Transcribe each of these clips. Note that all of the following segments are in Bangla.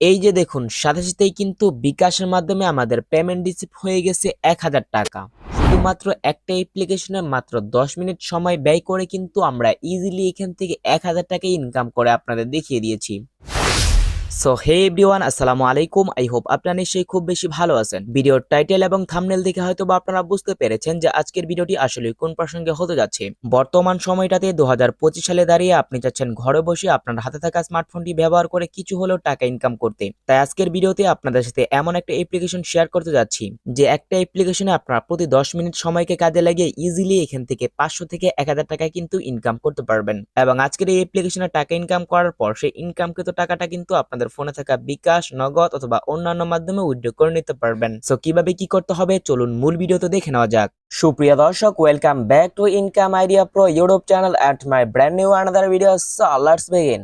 এই যে দেখুন, সাথে সাথেই কিন্তু বিকাশের মাধ্যমে আমাদের পেমেন্ট রিসিভ হয়ে গেছে এক হাজার টাকা। শুধুমাত্র একটা অ্যাপ্লিকেশনে মাত্র দশ মিনিট সময় ব্যয় করে কিন্তু আমরা ইজিলি এখান থেকে এক হাজার টাকা ইনকাম করে আপনাদের দেখিয়ে দিয়েছি। সো হে এভরিওয়ান আসসালামু আলাইকুম। আই হোপ আপনারা নিশ্চয়ই খুব বেশি ভালো আছেন। ভিডিওর টাইটেল এবং থাম্বনেল দেখে হয়তো বা আপনারা বুঝতে পেরেছেন যে আজকের ভিডিওটি আসলে কোন প্রসঙ্গে হতে যাচ্ছে। বর্তমান সময়টাতে দু সালে দাঁড়িয়ে আপনি চাচ্ছেন ঘরে বসে আপনার হাতে থাকা স্মার্টফোনটি ব্যবহার করে কিছু হলেও টাকা ইনকাম করতে। তাই আজকের ভিডিওতে আপনাদের সাথে এমন একটা অ্যাপ্লিকেশন শেয়ার করতে যাচ্ছি, যে একটা অ্যাপ্লিকেশনে আপনারা প্রতি দশ মিনিট সময়কে কাজে লাগিয়ে ইজিলি এখান থেকে পাঁচশো থেকে এক হাজার টাকা কিন্তু ইনকাম করতে পারবেন। এবং আজকের এই অ্যাপ্লিকেশনে টাকা ইনকাম করার পর সেই ইনকামকৃত টাকাটা কিন্তু আপনাদের ফোনে থাকা বিকাশ, নগদ অথবা অন্যান্য মাধ্যমে উইথড্র করে নিতে পারবেন। সো কীভাবে কি করতে হবে? চলুন মূল ভিডিওতে দেখে নেওয়া যাক। সুপ্রিয় দর্শক welcome back to income idea pro YouTube channel at my brand new another video so let's begin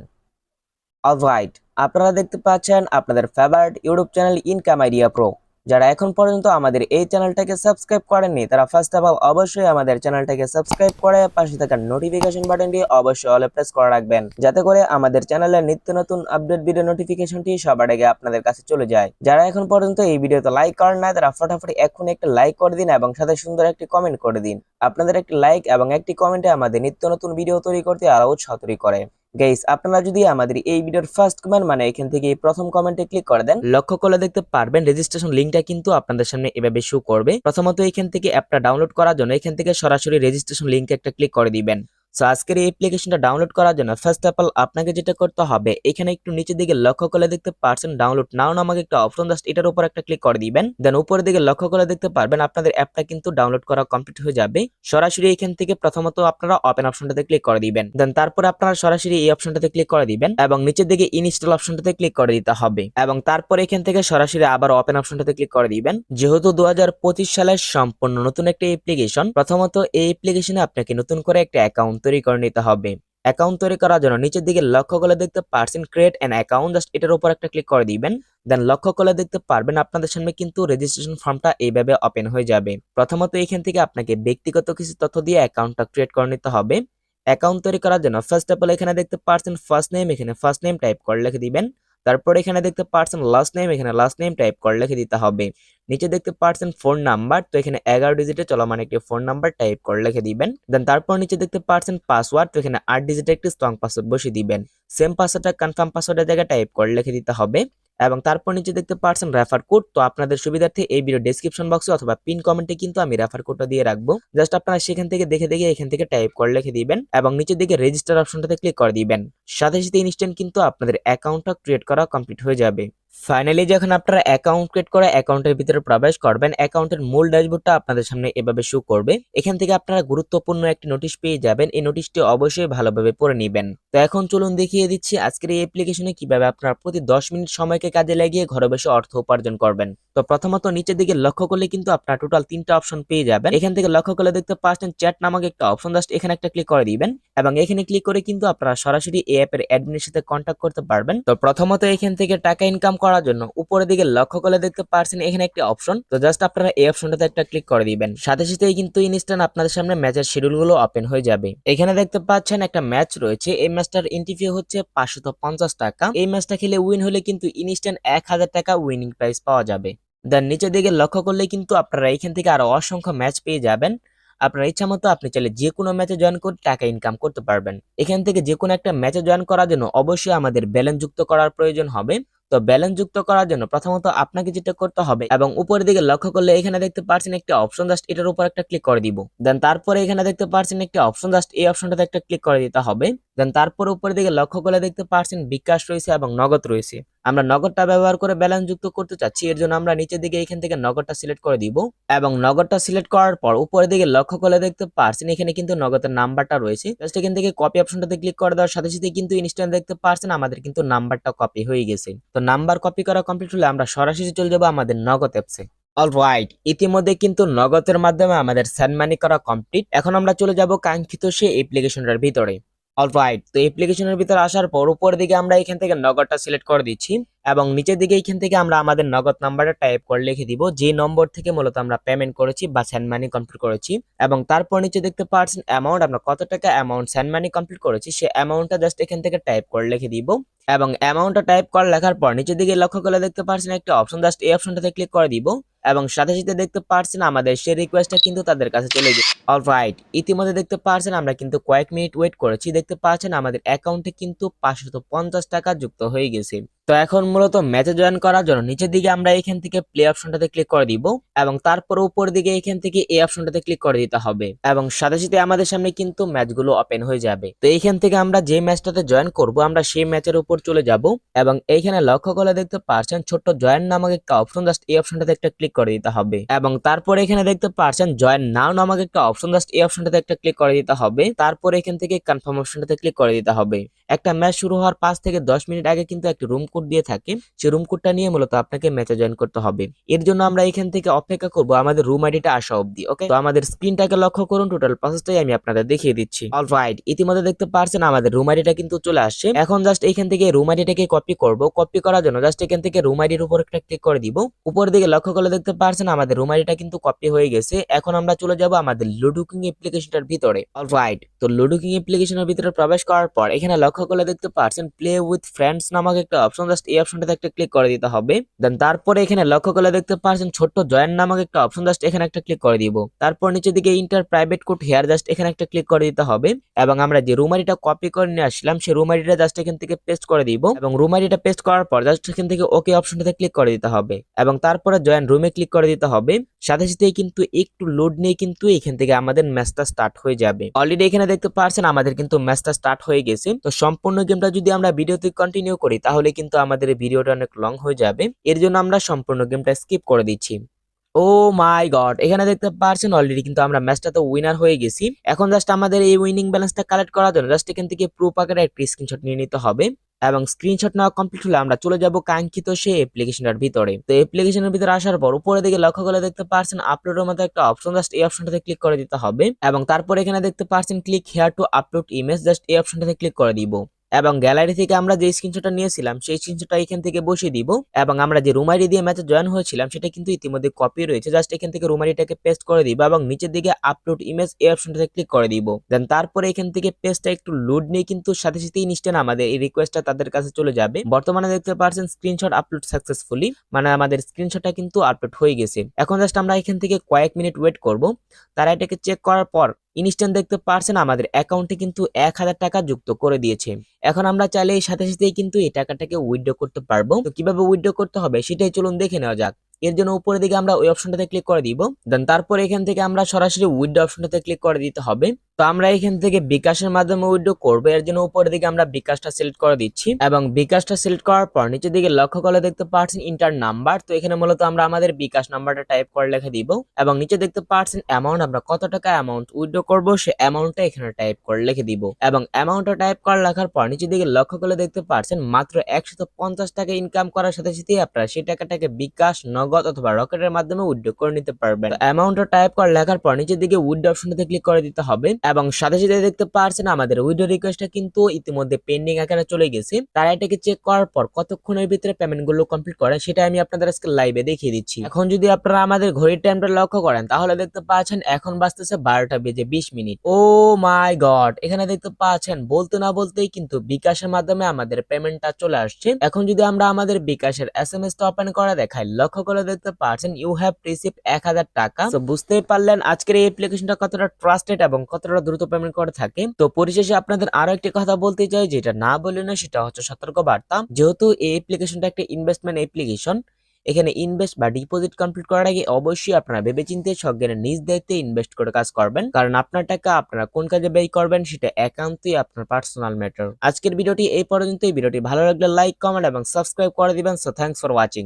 alright আপনারা দেখতে পাচ্ছেন আপনাদের favourite YouTube channel income idea pro যারা এখন পর্যন্ত আমাদের এই চ্যানেলটাকে সাবস্ক্রাইব করেননি, তারা ফার্স্ট অফ অল অবশ্যই আমাদের চ্যানেলটাকে সাবস্ক্রাইব করে পাশে থাকা নোটিফিকেশন বাটনটি অবশ্যই অলে প্রেস করে রাখবেন, যাতে করে আমাদের চ্যানেলের নিত্য নতুন আপডেট ভিডিও নোটিফিকেশনটি সবার আগে আপনাদের কাছে চলে যায়। যারা এখন পর্যন্ত এই ভিডিওতে লাইক করেন না তারা ফটাফট এখন একটা লাইক করে দিন এবং সাথে সুন্দর একটি কমেন্ট করে দিন। আপনাদের একটি লাইক এবং একটি কমেন্টে আমাদের নিত্য নতুন ভিডিও তৈরি করতে আরও উৎসাহ করে। গাইস আপনারা যদি আমাদের এই ভিডিওর ফার্স্ট কমেন্ট মানে এখান থেকে প্রথম কমেন্টে ক্লিক করে দেন, লক্ষ্য করলে দেখতে পারবেন রেজিস্ট্রেশন লিঙ্কটা কিন্তু আপনাদের সামনে এভাবে শো করবে। প্রথমত এখান থেকে অ্যাপটা ডাউনলোড করার জন্য এখান থেকে সরাসরি রেজিস্ট্রেশন লিঙ্কে একটা ক্লিক করে দিবেন। সো আজকের এই অ্যাপ্লিকেশনটা ডাউনলোড করার জন্য ফার্স্ট অফ অল আপনাকে যেটা করতে হবে, এখানে একটু নিচের দিকে লক্ষ্য করলে দেখতে পারছেন ডাউনলোড নাও নামক একটা অপশন জাস্ট এটার উপর একটা ক্লিক করে দিবেন। দেন উপরের দিকে লক্ষ্য করে দেখতে পারবেন আপনাদের অ্যাপটা কিন্তু ডাউনলোড করা কমপ্লিট হয়ে যাবে। সরাসরি এখান থেকে প্রথমত আপনারা ওপেন অপশনটাতে ক্লিক করে দিবেন। দেন তারপরে আপনারা সরাসরি এই অপশনটাতে ক্লিক করে দিবেন এবং নিচের দিকে ইনস্টল অপশনটাতে ক্লিক করে দিতে হবে। এবং তারপর এখান থেকে সরাসরি আবার ওপেন অপশনটাতে ক্লিক করে দিবেন। যেহেতু দু হাজার পঁচিশ সালের সম্পূর্ণ নতুন একটা অ্যাপ্লিকেশন প্রথমত এই অ্যাপ্লিকেশনে আপনাকে নতুন করে একটা অ্যাকাউন্ট তৈরি করে নিতে হবে। অ্যাকাউন্ট তৈরি করার জন্য নিচের দিকে লক্ষ্য করলে দেখতে পারছেন ক্রিয়েট অ্যান অ্যাকাউন্ট জাস্ট এটার উপর একটা ক্লিক করে দিবেন। দেন লক্ষ্য করলে দেখতে পারবেন আপনাদের সামনে কিন্তু রেজিস্ট্রেশন ফর্মটা এইভাবে ওপেন হয়ে যাবে। প্রথমত এখান থেকে আপনাকে ব্যক্তিগত কিছু তথ্য দিয়ে অ্যাকাউন্টটা ক্রিয়েট করে নিতে হবে। অ্যাকাউন্ট তৈরি করার জন্য ফার্স্ট অফ অল এখানে দেখতে পারছেন ফার্স্ট নেম এখানে ফার্স্ট নেম টাইপ করে লিখে দিবেন। তারপর এখানে দেখতে পারছেন লাস্ট নেম এখানে লাস্ট নেম টাইপ করে লিখে দিতে হবে। নিচে দেখতে পারছেন ফোন নাম্বার তো এখানে এগারো ডিজিটে চলমান একটি ফোন নাম্বার টাইপ করে লিখে দিবেন। দেন তারপর নিচে দেখতে পারছেন পাসওয়ার্ড তো এখানে আট ডিজিটে একটি স্ট্রং পাসওয়ার্ড বসিয়ে দিবেন। সেম পাসওয়ার্ডটা কনফার্ম পাসওয়ার্ডের জায়গায় টাইপ করে লিখে দিতে হবে। এবং তারপর নিচে দেখতে পারছেন রেফার কোড তো আপনাদের সুবিধার্থে এই ভিডিও ডেসক্রিপশন বক্সে অথবা পিন কমেন্টে কিন্তু আমি রেফার কোডটা দিয়ে রাখব। জাস্ট আপনারা সেখান থেকে দেখে দেখে এখান থেকে টাইপ করে লিখে দিবেন এবং নিচের দিকে রেজিস্টার অপশনটাতে ক্লিক করে দিবেন। সাথে সাথে ইনস্ট্যান্ট কিন্তু আপনাদের অ্যাকাউন্টটা ক্রিয়েট করা কমপ্লিট হয়ে যাবে। ফাইনালি যখন আপনারা অ্যাকাউন্ট ক্রিয়েট করে অ্যাকাউন্টের ভিতরে প্রবেশ করবেন অ্যাকাউন্টের মূল ড্যাশবোর্ডটা আপনাদের সামনে এভাবে শো করবে। এখান থেকে আপনারা গুরুত্বপূর্ণ একটি নোটিশ পেয়ে যাবেন। এই নোটিশটি অবশ্যই ভালোভাবে পড়ে নেবেন। তো এখন চলুন দেখিয়ে দিচ্ছি আজকের এই অ্যাপ্লিকেশনে কীভাবে আপনারা প্রতি দশ মিনিট সময়কে কাজে লাগিয়ে ঘরে বসে অর্থ উপার্জন করবেন। তো প্রথমত নিচের দিকে লক্ষ্য করলে কিন্তু আপনারা টোটাল তিনটা অপশন পেয়ে যাবেন। এখান থেকে লক্ষ্য করলে দেখতে পাচ্ছেন চ্যাট নামক একটা অপশন জাস্ট এখানে একটা ক্লিক করে দিবেন এবং এখানে ক্লিক করে কিন্তু আপনারা সরাসরি এই অ্যাপের অ্যাডমিনের সাথে কন্ট্যাক্ট করতে পারবেন। তো প্রথমত এখান থেকে টাকা ইনকাম করার জন্য উপরের দিকে লক্ষ্য করলে দেখতে পারছেন এখানে একটি অপশন। তো জাস্ট আপনারা এই অপশনটাতে একটা ক্লিক করে দিবেন। সাথে সাথেই কিন্তু ইনস্ট্যান্ট আপনাদের সামনে ম্যাচের শিডিউলগুলো ওপেন হয়ে যাবে। এখানে দেখতে পাচ্ছেন একটা ম্যাচ রয়েছে। এই ম্যাচটার এন্ট্রি হচ্ছে পাঁচশত পঞ্চাশ টাকা। এই ম্যাচটা খেলে উইন হলে কিন্তু ইনস্ট্যান্ট এক হাজার টাকা উইনিং প্রাইস পাওয়া যাবে। দেন নিচের দিকে লক্ষ্য করলে কিন্তু আপনারা এখান থেকে আরও অসংখ্য ম্যাচ পেয়ে যাবেন। আপনার ইচ্ছা মতো আপনি চাইলে যে কোনো ম্যাচে জয়েন করে টাকা ইনকাম করতে পারবেন। এখান থেকে যে কোনো একটা ম্যাচে জয়েন করার জন্য অবশ্যই আমাদের ব্যালেন্স যুক্ত করার প্রয়োজন হবে। তো ব্যালেন্স যুক্ত করার জন্য প্রথমত আপনাকে যেটা করতে হবে এবং উপরের দিকে লক্ষ্য করলে এখানে দেখতে পাচ্ছেন একটা অপশন জাস্ট এটার উপর একটা ক্লিক করে দিব। দেন তারপরে এখানে দেখতে পাচ্ছেন একটা অপশন জাস্ট এই অপশনটাতে একটা ক্লিক করে দিতে হবে। দেন তারপর উপরের দিকে লক্ষ্য করলে দেখতে পাচ্ছেন বিকাশ রয়েছে এবং নগদ রয়েছে। আমরা নগদটা ব্যবহার করে ব্যালেন্স যুক্ত করতে চাচ্ছি, এর জন্য আমরা নিচের দিকে এখান থেকে নগদটা সিলেক্ট করে দিব। এবং নগদটা সিলেক্ট করার পর উপরের দিকে লক্ষ্য করলে দেখতে পারছেন এখানে কিন্তু নগদের নাম্বারটা রয়েছে। জাস্ট এখান থেকে কপি অপশনটাতে ক্লিক করে দেওয়ার সাথে সাথে কিন্তু ইনস্ট্যান্ট দেখতে পারছেন আমাদের কিন্তু নাম্বারটা কপি হয়ে গেছে। তো নাম্বার কপি করা কমপ্লিট হলে আমরা সরাসরি চলে যাব আমাদের নগদ অ্যাপসে অলরাইট ইতিমধ্যে কিন্তু নগদের মাধ্যমে আমাদের সেন্ড মানি করা কমপ্লিট এখন আমরা চলে যাব কাঙ্ক্ষিত সেই অ্যাপ্লিকেশনটার ভিতরে। অল অলরাইট তো অ্যাপ্লিকেশনের ভিতরে আসার পর উপর দিকে আমরা এখান থেকে নগদটা সিলেক্ট করে দিচ্ছি। এবং নিচের দিকে এখান থেকে আমরা আমাদের নগদ নাম্বারটা টাইপ করে লিখে দিব, যে নম্বর থেকে মূলত আমরা পেমেন্ট করেছি বা স্যান্ড মানি কমপ্লিট করেছি। এবং তারপর নিচে দেখতে পাচ্ছেন অ্যামাউন্ট আমরা কত টাকা অ্যামাউন্ট স্যান্ড মানি কমপ্লিট করেছি, সে অ্যামাউন্টটা জাস্ট এখান থেকে টাইপ করে লিখে দিব। এবং অ্যামাউন্টটা টাইপ করে লেখার পর নিচের দিকে লক্ষ্য করে দেখতে পাচ্ছেন একটা অপশন জাস্ট এই অপশনটাতে ক্লিক করে দিব। এবং সাথে সাথে দেখতে পাচ্ছেন আমাদের সেই রিকোয়েস্টটা কিন্তু তাদের কাছে চলে গেছে অলরাইট ইতিমধ্যে দেখতে পাচ্ছেন আমরা কিন্তু কয়েক মিনিট ওয়েট করেছি, দেখতে পাচ্ছেন আমাদের অ্যাকাউন্টে কিন্তু পাঁচশত পঞ্চাশ টাকা যুক্ত হয়ে গেছে। তো এখন মূলত ম্যাচে জয়েন করার জন্য নিচের দিকে আমরা এখান থেকে প্লে অপশনটাতে ক্লিক করে দিব এবং তারপর উপর দিকে এখান থেকে এই অপশনটাতে ক্লিক করে দিতে হবে এবং সাথে সাথে আমাদের সামনে কিন্তু ম্যাচগুলো ওপেন হয়ে যাবে। তো এইখান থেকে আমরা যে ম্যাচটাতে জয়েন করব, আমরা সেই ম্যাচের উপর চলে যাব এবং এইখানে লক্ষ্য করে দেখতে পারছেন ছোট্ট জয়েন নামক একটা অপশন জাস্ট এই অপশনটাতে একটা ক্লিক করে দিতে হবে এবং তারপর এখানে দেখতে পারছেন জয়েন নাও নামক একটা অপশন জাস্ট এই অপশনটাতে একটা ক্লিক করে দিতে হবে। তারপর এখান থেকে কনফার্ম অপশনটাতে ক্লিক করে দিতে হবে। একটা ম্যাচ শুরু হওয়ার পাঁচ থেকে দশ মিনিট আগে কিন্তু একটা রুম কোড দিয়ে থাকে, সেই রুম কোডটা নিয়ে মূলত আপনাকে ম্যাচে জয়েন করতে হবে। এর জন্য আমরা এখান থেকে অপেক্ষা করব আমাদের রুম আইডিটা আসা অবধি ওকে তো আমাদের স্ক্রিনটাকে লক্ষ্য করুন টোটাল প্রসেসটাই আমি আপনাদের দেখিয়ে দিচ্ছি। অল অলরাইট ইতিমধ্যে দেখতে পারছেন আমাদের রুম আইডিটা কিন্তু চলে আসছে। এখন জাস্ট এখান থেকে রুম আইডিটাকে কপি করব। কপি করার জন্য জাস্ট এখান থেকে রুম আইডির উপর একটা ক্লিক করে দিব। উপর দিকে লক্ষ্য করলে দেখতে পারছেন আমাদের রুম আইডিটা কিন্তু কপি হয়ে গেছে। এখন আমরা চলে যাব আমাদের লুডো কিং অ্যাপ্লিকেশনটার ভিতরে। অল অলরাইট তো লুডো কিং অ্যাপ্লিকেশনের ভিতরে প্রবেশ করার পর এখানে লক্ষ্য করলে দেখতে পারছেন প্লে উইথ ফ্রেন্ডস নামক একটা অপশন জাস্ট এই অপশনটাতে একটা ক্লিক করে দিতে হবে। দেন তারপরে এখানে লক্ষ্য করলে দেখতে পাচ্ছেন ছোট্ট জয়েন নামক একটা অপশন জাস্ট এখানে একটা ক্লিক করে দিব। তারপর নিচের দিকে enter private code here just এখানে একটা ক্লিক করে দিতে হবে। এবং আমরা যে রুমারিটা কপি করে নিয়ে আসলাম, সেই রুমারিটা জাস্ট এখান থেকে পেস্ট করে দিব। এবং রুমারিটা পেস্ট করার পর জাস্ট এখান থেকে ওকে অপশনটাতে ক্লিক করে দিতে হবে। এবং তারপরে জয়েন রুমে ক্লিক করে দিতে হবে। সাথে সাথে কিন্তু একটু লোড নিয়ে কিন্তু এখান থেকে আমাদের ম্যাচটা স্টার্ট হয়ে যাবে। অলরেডি এখানে দেখতে পাচ্ছেন আমাদের কিন্তু ম্যাচটা স্টার্ট হয়ে গেছে। তো সম্পূর্ণ গেমটা যদি আমরা ভিডিওতে কন্টিনিউ করি, তাহলে কিন্তু আমাদের ভিডিওটা অনেক লং হয়ে যাবে। এর জন্য আমরা সম্পূর্ণ গেমটা স্কিপ করে দিচ্ছি। ও মাই গড এখানে দেখতে পাচ্ছেন অলরেডি কিন্তু আমরা ম্যাচটা তো উইনার হয়ে গেছি। এখন জাস্ট আমাদের এই উইনিং ব্যালেন্সটা কালেক্ট করার জন্য জাস্ট এখান থেকে প্রুফ আকারে একটি স্ক্রিনশট নিয়ে নিতে হবে। এবং স্ক্রিনশট নেওয়া কমপ্লিট হলে আমরা চলে যাব কাঙ্ক্ষিত সেই অ্যাপ্লিকেশনটার ভিতরে। তো অ্যাপ্লিকেশনের ভিতরে আসার পর উপরে দিকে লক্ষ্য করে দেখতে পাচ্ছেন আপলোডের মতো একটা অপশন জাস্ট এই অপশনটাতে ক্লিক করে দিতে হবে। এবং তারপর এখানে দেখতে পারছেন click here to upload image just এই অপশনটাতে ক্লিক করে দিব। এবং গ্যালারি থেকে আমরা যে স্ক্রিনশটটা নিয়েছিলাম, সেই স্ক্রিনশটটা এখান থেকে বসিয়ে দিব এবং আমরা যে রুম আইডি দিয়ে ম্যাচে জয়েন হয়েছিলাম, সেটা কিন্তু ইতিমধ্যে কপি রয়েছে। জাস্ট এখান থেকে রুম আইডিটাকে পেস্ট করে দিব এবং নিচের দিকে আপলোড ইমেজ এই অপশনটাতে ক্লিক করে দিব। দেন তারপরে এখান থেকে পেজটা একটু লোড নিয়ে কিন্তু সাথে সাথে ইনস্ট্যান্ট আমাদের এই রিকোয়েস্টটা তাদের কাছে চলে যাবে। বর্তমানে দেখতে পাচ্ছেন স্ক্রিনশট আপলোড সাকসেসফুলি মানে আমাদের স্ক্রিনশটটা কিন্তু আপলোড হয়ে গেছে। এখন জাস্ট আমরা এখান থেকে কয়েক মিনিট ওয়েট করব। তারা এটাকে চেক করার পর ইনস্ট্যান্ট দেখতে পারছেন আমাদের অ্যাকাউন্টে কিন্তু এক হাজার টাকা যুক্ত করে দিয়েছে। এখন আমরা চাইলে সাথে সাথেই কিন্তু এই টাকাটাকে উইথড্র করতে পারব। তো কীভাবে উইথড্র করতে হবে সেটাই চলুন দেখে নেওয়া যাক। এর জন্য উপরের দিকে আমরা ওই অপশনটাতে ক্লিক করে দিব। দেন তারপর এখান থেকে আমরা সরাসরি উইথড্র অপশনটাতে ক্লিক করে দিতে হবে। তো আমরা এখান থেকে বিকাশের মাধ্যমে উইথড্র করব। এর জন্য উপরের দিকে আমরা বিকাশটা সিলেক্ট করে দিচ্ছি এবং বিকাশটা সিলেক্ট করার পর নিচের দিকে লক্ষ্য করে দেখতে পাচ্ছেন ইন্টার নাম্বার। তো এখানে মূলত আমরা আমাদের বিকাশ নাম্বারটা টাইপ করে লিখে দিব এবং নিচে দেখতে পাচ্ছেন অ্যামাউন্ট আমরা কত টাকা অ্যামাউন্ট উইথড্র করব সে অ্যামাউন্টটা এখানে টাইপ করে লিখে দিব। এবং অ্যামাউন্টটা টাইপ করে লেখার পর নিচের দিকে লক্ষ্য করে দেখতে পাচ্ছেন মাত্র একশত পঞ্চাশ টাকা ইনকাম করার সাথে সাথে আপনারা সেই টাকাটাকে বিকাশ, নগদ অথবা রকেটের মাধ্যমে উইথড্র করে নিতে পারবেন। অ্যামাউন্টটা টাইপ করে লেখার পর নিচের দিকে উইথড্র অপশনটাতে ক্লিক করে দিতে হবে এবং সাথে সাথে দেখতে পাচ্ছেন আমাদের উইথড্র রিকোয়েস্টটা কিন্তু ইতিমধ্যে পেন্ডিং আকারে চলে গেছে। তারা এটাকে চেক করার পর কতক্ষণের ভিতরে পেমেন্টগুলো কমপ্লিট করে, সেটা আমি আপনাদের আজকে লাইভে দেখিয়ে দিচ্ছি। এখন যদি আপনারা আমাদের ঘড়ির টাইমটা লক্ষ্য করেন, তাহলে দেখতে পাচ্ছেন এখন বাজতেছে বারোটা বেজে বিশ মিনিট। ও মাই গড! এখানে দেখতে পাচ্ছেন, বলতে না বলতেই কিন্তু বিকাশের মাধ্যমে আমাদের পেমেন্টটা চলে আসছে। এখন যদি আমরা আমাদের বিকাশের এস এম এস টা ওপেন করে দেখাই, লক্ষ্য করে দেখতে পাচ্ছেন ইউ হ্যাভ রিসিভ এক হাজার টাকা। তো বুঝতেই পারলেন আজকের এই অ্যাপ্লিকেশনটা কতটা ট্রাস্টেড এবং কতটা দ্রুত পেমেন্ট করে থাকে তো পরিশেষে আপনাদের আরও একটি কথা বলতে চাই, যেটা না বলে না সেটা হচ্ছে সতর্ক বার্তা যেহেতু এই অ্যাপ্লিকেশনটা একটা ইনভেস্টমেন্ট অ্যাপ্লিকেশন এখানে ইনভেস্ট বা ডিপোজিট কমপ্লিট করার আগে অবশ্যই আপনারা ভেবেচিন্তে সজ্ঞানের নিজ দায়িত্বে ইনভেস্ট করে কাজ করবেন। কারণ আপনার টাকা আপনারা কোন কাজে ব্যয় করবেন, সেটা একান্তই আপনার পার্সোনাল ম্যাটার আজকের ভিডিওটি এই পর্যন্তই। ভিডিওটি ভালো লাগলে লাইক কমেন্ট এবং সাবস্ক্রাইব করে দিবেন। So thanks for watching